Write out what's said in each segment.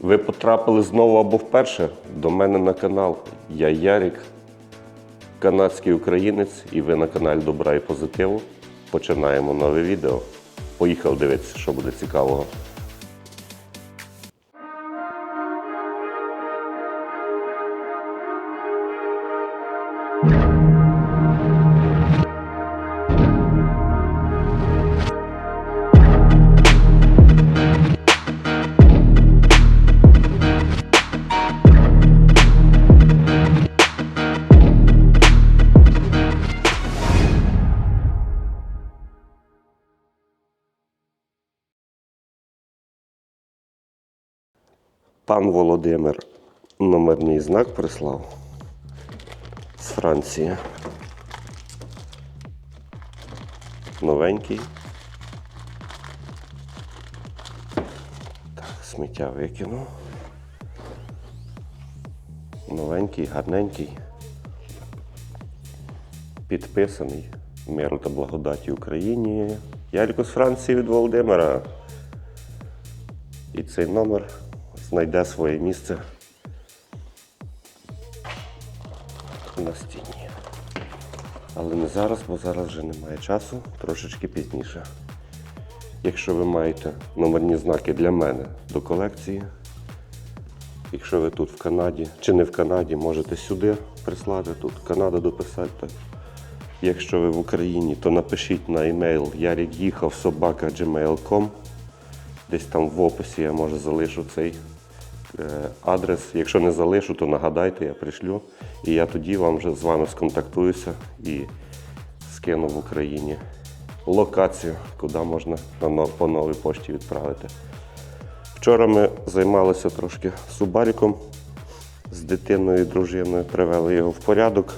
Ви потрапили знову або вперше до мене на канал. Я Ярік, канадський українець, і ви на каналі Добра і Позитиву. Починаємо нове відео. Поїхав дивитися, що буде цікавого. Пан Володимир номерний знак прислав з Франції. Новенький. Так, сміття викинув. Новенький, гарненький. Підписаний. Миру та благодаті Україні. Ярко з Франції від Володимира. І цей номер знайде своє місце на стіні. Але не зараз, бо зараз вже немає часу, трошечки пізніше. Якщо ви маєте номерні знаки для мене до колекції, якщо ви тут в Канаді чи не в Канаді, можете сюди прислати, тут Канада дописати. Якщо ви в Україні, то напишіть на емейл yarikyihav.gmail.com Десь там в описі я може залишу цей адрес. Якщо не залишу, то нагадайте, я пришлю. І я тоді вам вже з вами сконтактуюся і скину в Україні локацію, куди можна по новій пошті відправити. Вчора ми займалися трошки субаріком з дитиною і дружиною, привели його в порядок,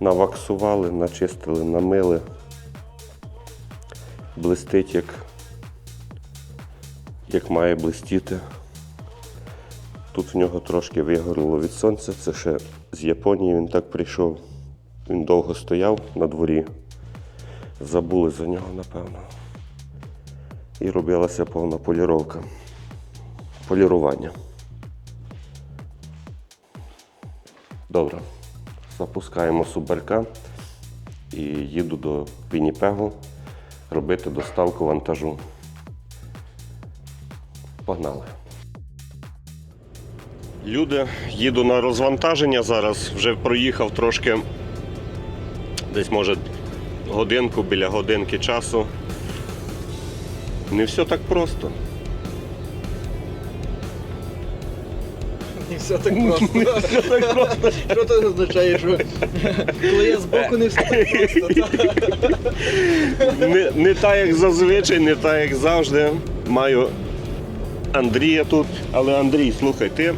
наваксували, начистили, намили. Блистить як як має блистіти. Тут в нього трошки вигоріло від сонця. Це ще з Японії він так прийшов. Він довго стояв на дворі. Забули за нього, напевно. І робилася повна поліровка. Полірування. Добре. Запускаємо суберка і їду до Вінніпегу робити доставку вантажу. Погнали. Люди, їду на розвантаження зараз. Вже проїхав трошки, десь може годинку біля годинки часу. Не все так просто. Не все так просто. Що це означає, що коли я збоку не все так просто. Не, не так, як зазвичай, не так, як завжди. Маю Андрія тут. Але Андрій, слухай, ти,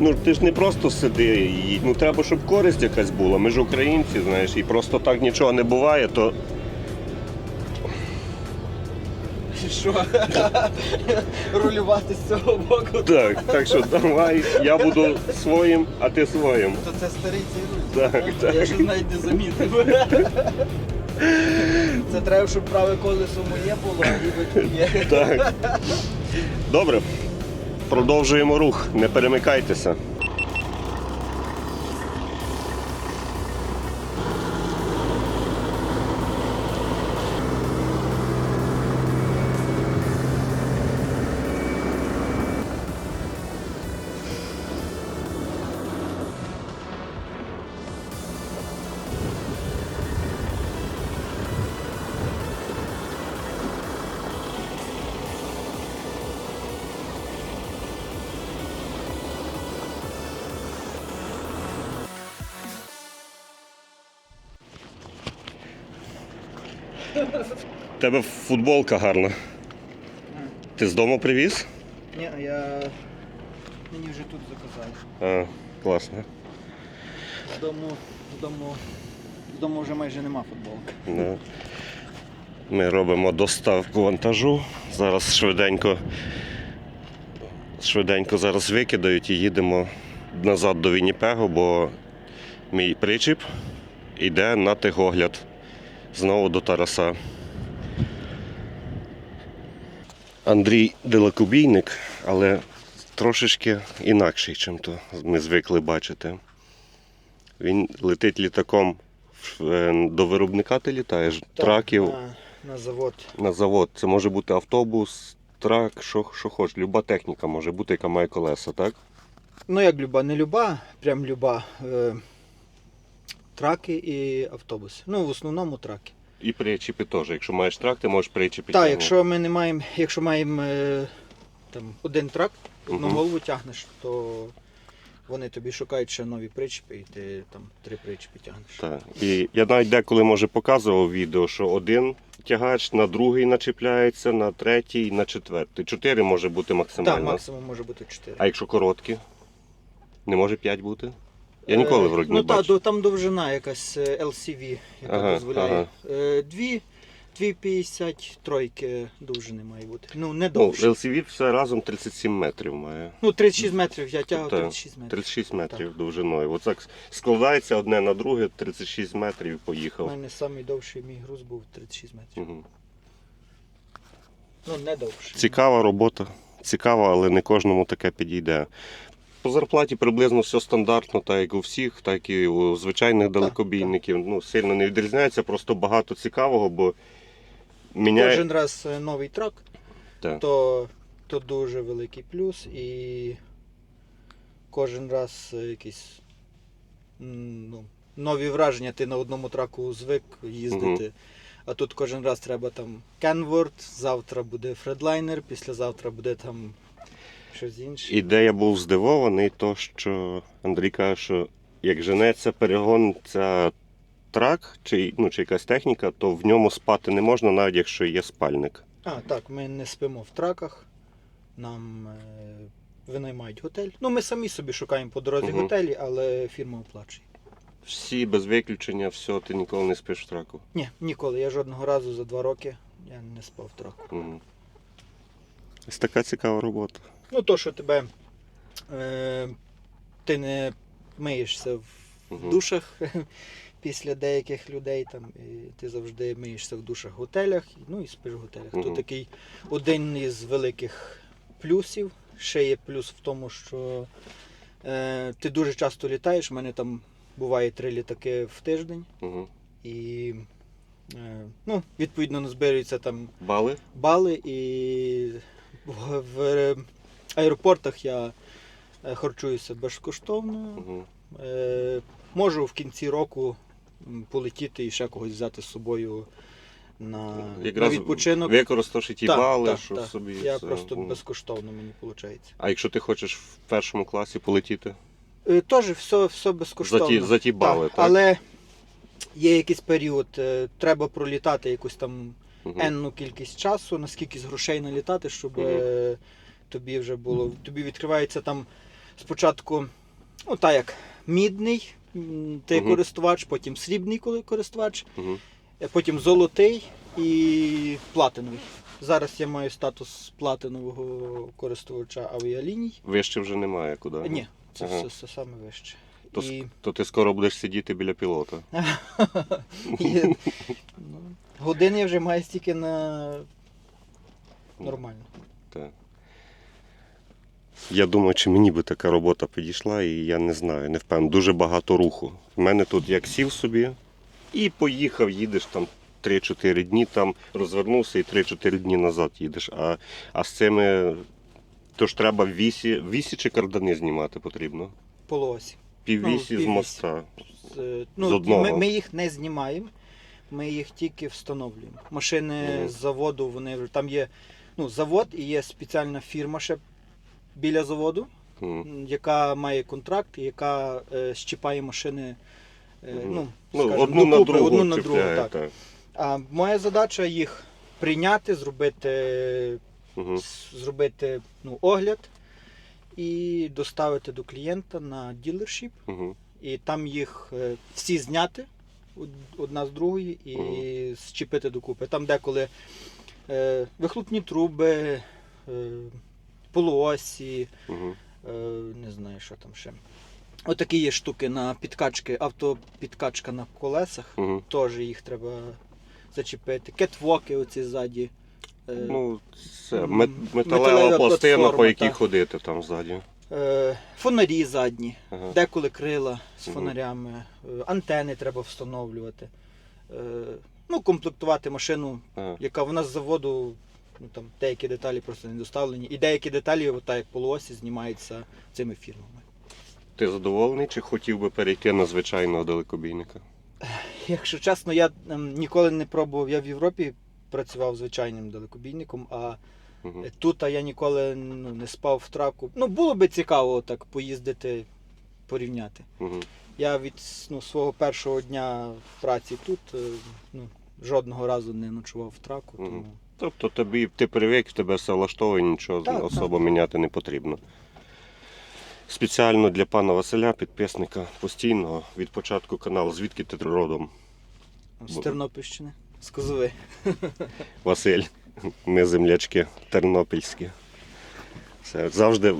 ну, ти ж не просто сиди, і, ну треба, щоб користь якась була. Ми ж українці, знаєш, і просто так нічого не буває, то Що? Рулювати з цього боку. так, так що давай, я буду своїм, а ти своїм. То це старий цей руль. Так, так. Я ж навіть не замітив. Це треба, щоб праве колесо моє було, і ви твоє. Так. Добре. Продовжуємо рух, не перемикайтеся. Тебе футболка гарна. Ти з дому привіз? Ні, я мені вже тут заказали. А, класно. Вдому, вдому, вдому вже майже нема футболки. Да. Ми робимо доставку вантажу. Зараз швиденько, швиденько зараз викидають і їдемо назад до Вінніпегу, бо мій причіп йде на тигогляд. Знову до Тараса. Андрій далекобійник, але трошечки інакший, чим то ми звикли бачити. Він летить літаком е, до виробника ти літаєш, траків На, на завод. на завод. Це може бути автобус, трак, що, що хочеш. Люба техніка може бути, яка має колеса, так? Ну як люба, не люба, прям люба. Траки і автобуси. Ну, в основному траки. І причіпи теж. Якщо маєш трак, ти можеш причіпи. Так, якщо ми не маємо, якщо маємо е, там, один трак, одну Мгм. голову тягнеш, то вони тобі шукають ще нові причепи, і ти там три причепи тягнеш. Так. І я навіть деколи може показував відео, що один тягач на другий начіпляється, на третій, на четвертий. Чотири може бути максимально. Так, максимум може бути чотири. А якщо короткі? Не може 5 бути? Я ніколи вроді ну, не бачив. до- там довжина якась е, LCV, яка Ага, дозволяє. ага. Е, Дві, 2,50 тройки довжини має бути. Ну, не Ну. LCV все разом 37 метрів має. Ну, 36 метрів, я тягав 36 метрів. 36 метрів довжиною. Оце складається одне на друге, 36 метрів і У мене найдовший мій груз був 36 метрів. Мгм. Ну, не довше. Цікава робота. Цікава, але не кожному таке підійде. По зарплаті приблизно все стандартно, так як у всіх, так і у звичайних далекобійників. Ну, сильно не відрізняється, просто багато цікавого, бо міняє. Кожен раз е, новий трак, Так. то, то дуже великий плюс і кожен раз е, якісь ну, нові враження. Ти на одному траку звик їздити. А тут кожен раз треба там Kenworth, завтра буде Fredliner, післязавтра буде там. І де я був здивований, то що Андрій каже, що як женеться перегон, це трак чи, ну, чи якась техніка, то в ньому спати не можна, навіть якщо є спальник. А, так, ми не спимо в траках. Нам е, винаймають готель. Ну, ми самі собі шукаємо по дорозі Мгм. готелі, але фірма оплачує. Всі без виключення, все, ти ніколи не спиш в траку. Ні, ніколи. Я жодного разу за два роки я не спав в траку. Мгм. Ось така цікава робота. Ну, то, що тебе е, ти не миєшся в, Мгм. душах після деяких людей, там, і ти завжди миєшся в душах в готелях, ну і спиш в готелях. Мгм. То такий один із великих плюсів. Ще є плюс в тому, що е, ти дуже часто літаєш. У мене там буває три літаки в тиждень, Угу. і е, ну, відповідно назбирюються там Бали? бали і в, в аеропортах я е, харчуюся безкоштовно. Угу. Е, можу в кінці року полетіти і ще когось взяти з собою на, на відпочинок. використовуєш ті Так, бали, так, що так. собі. Я це, просто безкоштовно мені виходить. А якщо ти хочеш в першому класі полетіти? Е, Теж все, все безкоштовно. За ті, за ті бали, так? Але є якийсь період, е, треба пролітати якусь там енну кількість часу, наскільки з грошей налітати, щоб Мгм. Тобі вже було. Тобі відкривається там спочатку, ну так як мідний ти Мгм. користувач, потім срібний користувач, е, потім золотий і платиновий. Зараз я маю статус платинового користувача авіаліній. Вище вже немає куди. Ні, це Ага. все, все саме вище. То, І, то ти скоро будеш сидіти біля пілота. і, ну, я вже маю стільки на нормально. Так. Я думаю, чи мені би така робота підійшла, і я не знаю, не впевнений. Дуже багато руху. У мене тут як сів собі і поїхав, їдеш там 3-4 дні, там розвернувся і 3-4 дні назад їдеш. А, а з цими то ж треба вісі, вісі чи кардани знімати потрібно. Полуосі. Піввісі Ну, з моста. З, е, З ну, одного. Ми, ми їх не знімаємо, ми їх тільки встановлюємо. Машини Мгм. з заводу, вони там є ну, завод і є спеціальна фірма ще біля заводу, М. м, яка має контракт, і яка е, щіпає машини. е, Мгм. ну, Ну, скажімо, одну на докупи, другу одну на другу. чіпляє, Так. так. А моя задача їх прийняти, зробити, Мгм. з- зробити ну, огляд і доставити до клієнта на ділершіп. Мгм. І там їх е, всі зняти од- одна з другої і Мгм. зчепити докупи. Там деколи е, вихлопні труби, е, полуосі, Мгм. е, не знаю, що там ще. Отакі є штуки на підкачки, автопідкачка на колесах. Мгм. Теж їх треба зачепити. Кетвоки оці ззаді. Е, Ну, це мет- металева пластина, по якій так. ходити там ззаді. е, фонарі задні, Ага. деколи крила з фонарями, е, антени треба встановлювати. Е, ну, комплектувати машину, Ага. яка вона з заводу, ну там деякі деталі просто не доставлені. І деякі деталі, от так як полуосі, знімаються цими фірмами. Ти задоволений чи хотів би перейти на звичайного далекобійника? Якщо чесно, я ем, ніколи не пробував. Я в Європі працював звичайним далекобійником, а Угу. тут а я ніколи ну, не спав в траку. Ну, було би цікаво так поїздити, порівняти. Угу. Я від ну, свого першого дня праці тут е, ну, жодного разу не ночував в траку. Тому... Тобто тобі ти привик, тебе все влаштовує, нічого Так, особо міняти не потрібно. Спеціально для пана Василя, підписника постійного від початку каналу. Звідки ти родом? З Тернопільщини, з Козови. Василь, ми землячки тернопільські. Все. Завжди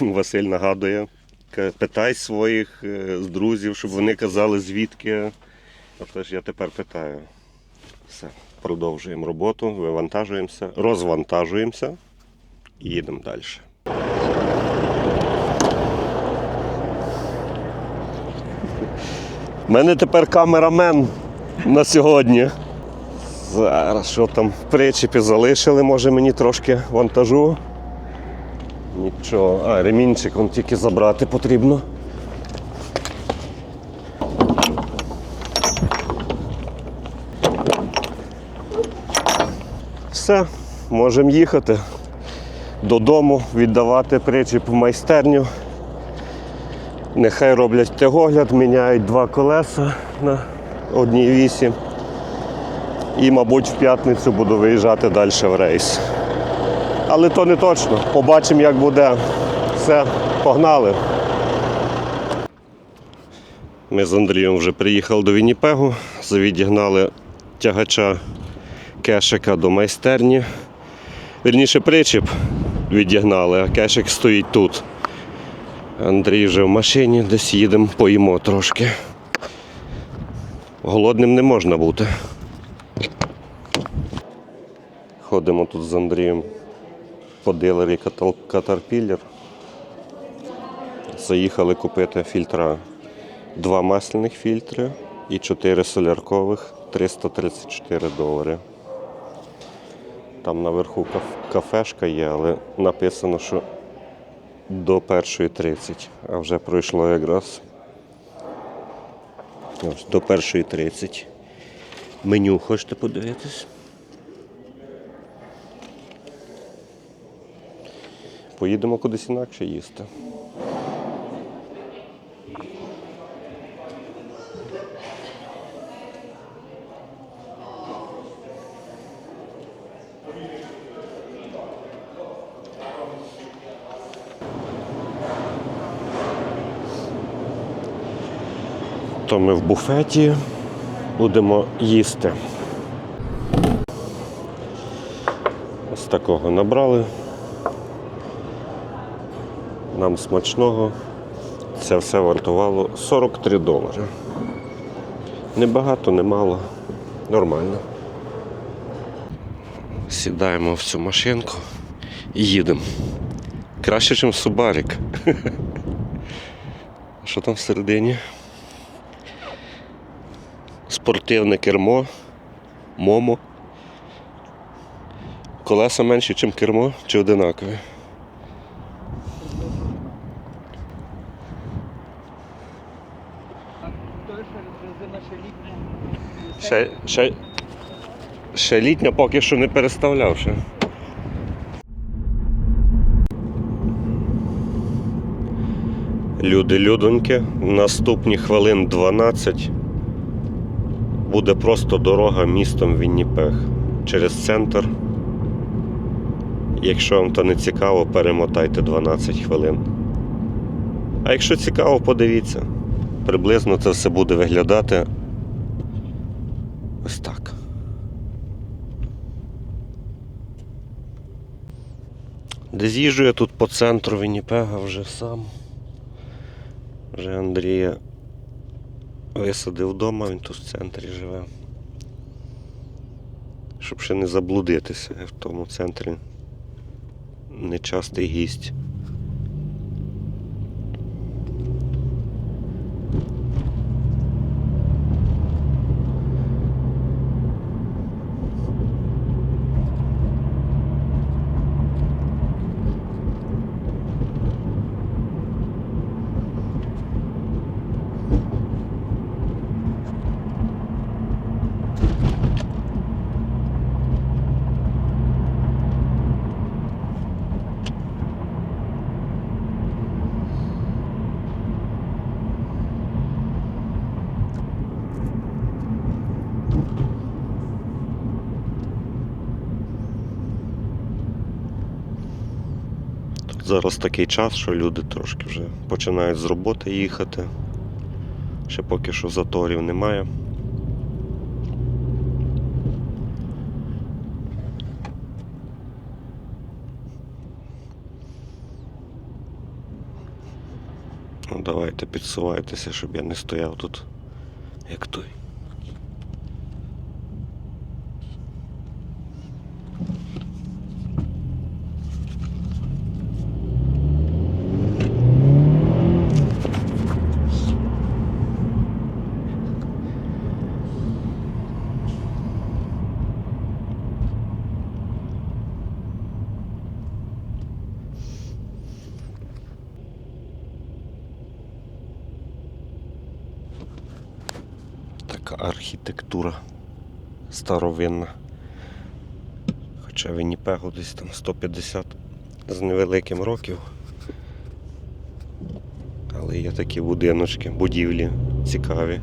Василь нагадує, питай своїх е, друзів, щоб вони казали звідки. Отож я тепер питаю. Все. Продовжуємо роботу, вивантажуємося, розвантажуємося і їдемо далі. У мене тепер камерамен на сьогодні. Зараз що там в причепі залишили, може мені трошки вантажу. Нічого. А, ремінчик он тільки забрати потрібно. Все, можемо їхати додому, віддавати причіп в майстерню. Нехай роблять тягогляд, міняють два колеса на одній вісі. І, мабуть, в п'ятницю буду виїжджати далі в рейс. Але то не точно. Побачимо, як буде. Все, погнали. Ми з Андрієм вже приїхали до Вінніпегу, завідігнали тягача кешика до майстерні. Вірніше причіп відігнали, а кешик стоїть тут. Андрій вже в машині, десь їдемо, поїмо трошки. Голодним не можна бути. Ходимо тут з Андрієм по дилері Caterpillar. Заїхали купити фільтра. Два масляних фільтри і чотири соляркових 334 долари. Там наверху кафешка є, але написано, що до 1.30, а вже пройшло якраз ось, до 1.30. Меню хочете подивитись? Поїдемо кудись інакше їсти. То ми в буфеті будемо їсти. Ось такого набрали. Нам смачного. Це все вартувало 43 долари. Не багато, не мало. Нормально. Сідаємо в цю машинку і їдемо. Краще, ніж Субарік. Що там всередині? Спортивне кермо, момо. Колеса менші, ніж кермо, чи одинакові? Ще, ще, ще літня поки що не переставляв ще. Люди, людоньки, наступні хвилин 12 буде просто дорога містом Вінніпег через центр. Якщо вам то не цікаво, перемотайте 12 хвилин. А якщо цікаво, подивіться. Приблизно це все буде виглядати ось так. Де з'їжджу я тут по центру Вінніпега вже сам. Вже Андрія висадив вдома, він тут в центрі живе. щоб ще не заблудитися в тому центрі. Нечастий гість. Зараз такий час, що люди трошки вже починають з роботи їхати. Ще поки що заторів немає. Ну, давайте підсувайтеся, щоб я не стояв тут, як той. Така архітектура старовинна. Хоча Вінніпегу десь там 150 з невеликим років. Але є такі будиночки, будівлі цікаві.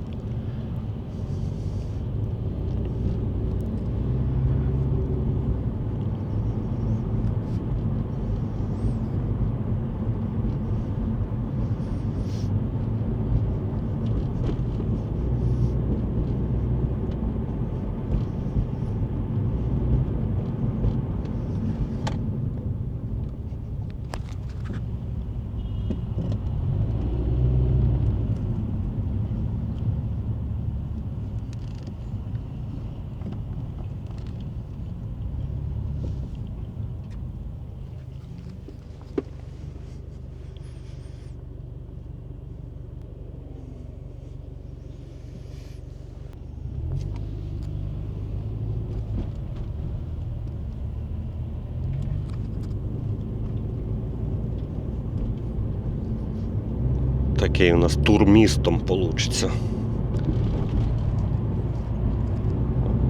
Такий у нас тур містом получиться.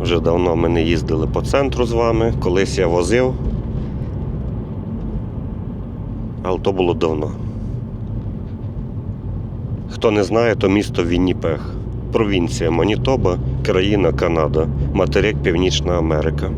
Вже давно ми не їздили по центру з вами. Колись я возив. Але то було давно. Хто не знає, то місто Вінніпег. Провінція Манітоба, країна Канада, материк Північна Америка.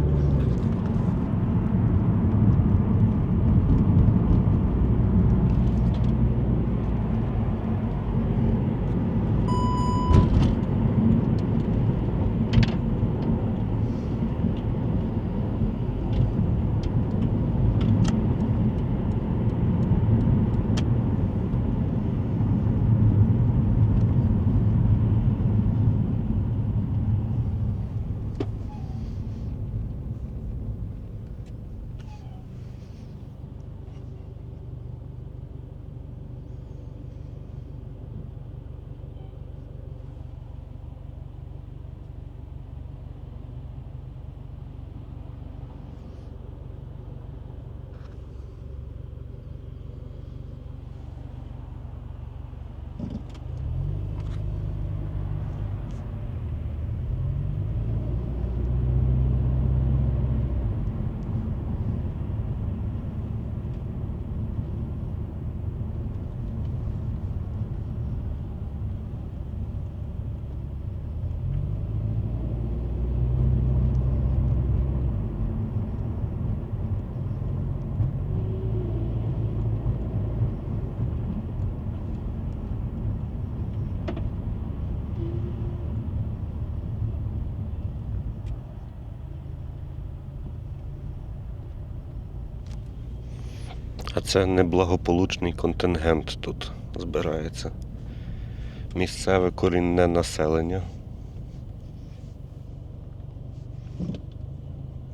Це неблагополучний контингент тут збирається. Місцеве корінне населення.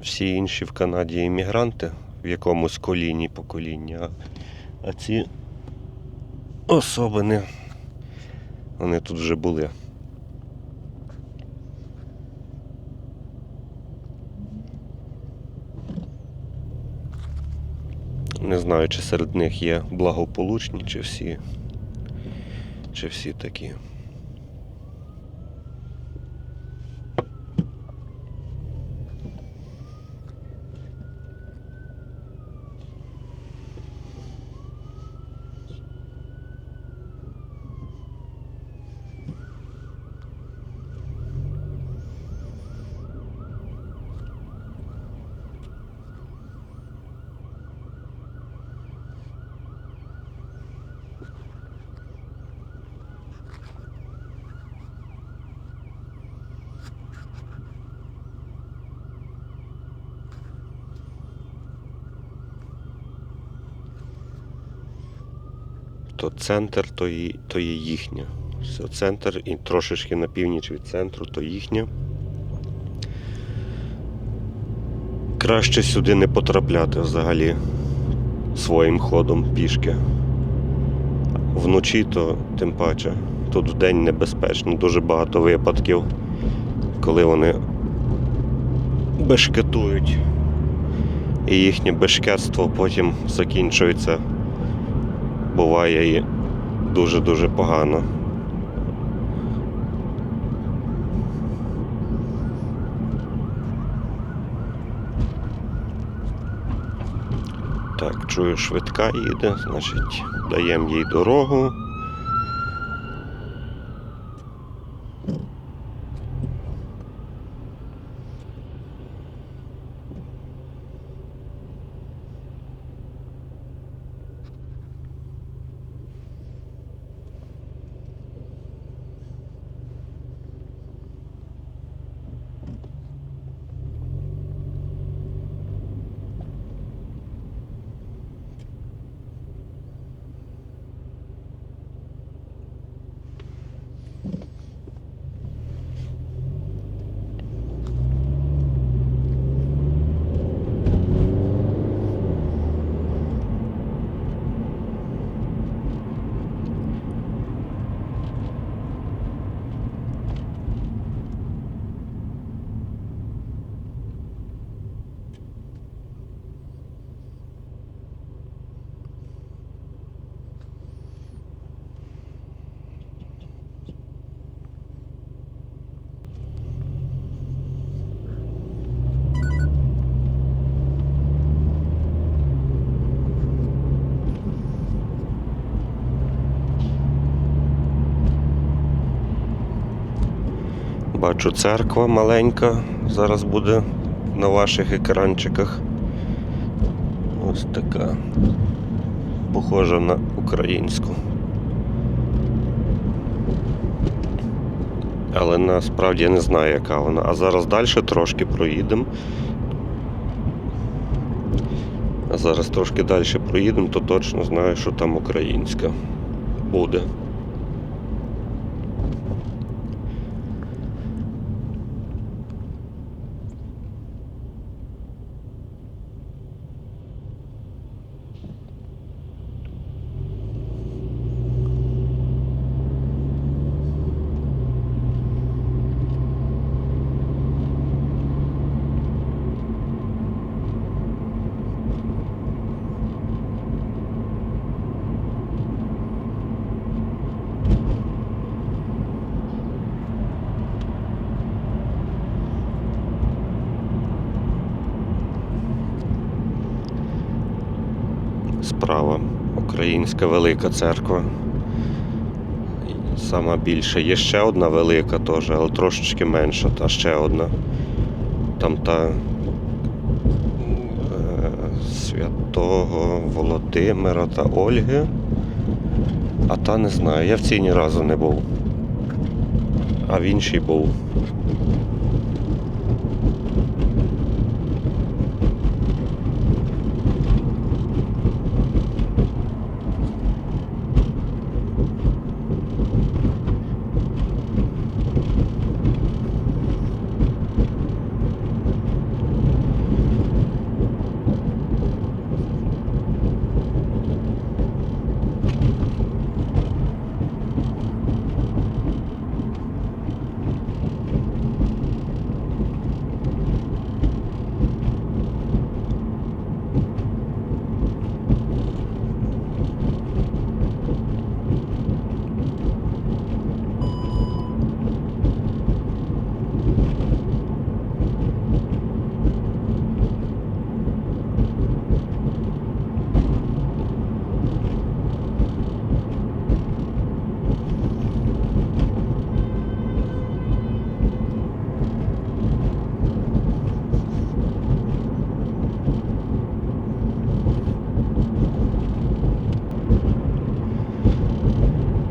всі інші в Канаді іммігранти в якомусь коліні покоління. А ці особини, вони тут вже були. Не знаю, чи серед них є благополучні, чи всі, чи всі такі. То центр, то, і, то є їхнє. Все, центр і трошечки на північ від центру, то їхнє. Краще сюди не потрапляти взагалі своїм ходом пішки. Вночі то тим паче. Тут вдень небезпечно, дуже багато випадків, коли вони бешкетують. І їхнє бешкетство потім закінчується буває і дуже-дуже погано. Так, чую, швидка їде, значить, даємо їй дорогу. Бачу церква маленька. Зараз буде на ваших екранчиках. Ось така. Похожа на українську. Але насправді я не знаю, яка вона. А зараз далі трошки проїдемо. А зараз трошки далі проїдемо, то точно знаю, що там українська буде. Українська Велика Церква. Сама більша. Є ще одна велика теж, але трошечки менша, та ще одна. Там та е, святого Володимира та Ольги. А та не знаю, я в цій ні разу не був. А в іншій був.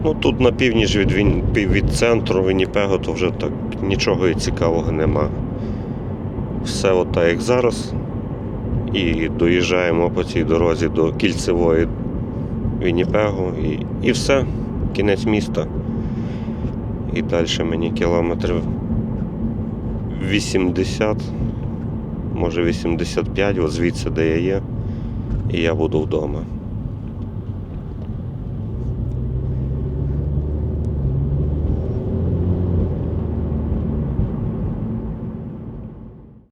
Ну тут на північ від, від центру Вінніпего, то вже так нічого і цікавого нема. Все от як зараз. І доїжджаємо по цій дорозі до кільцевої Вінніпегу і, і все, кінець міста. І далі мені кілометрів 80, може 85, от звідси де я є, і я буду вдома.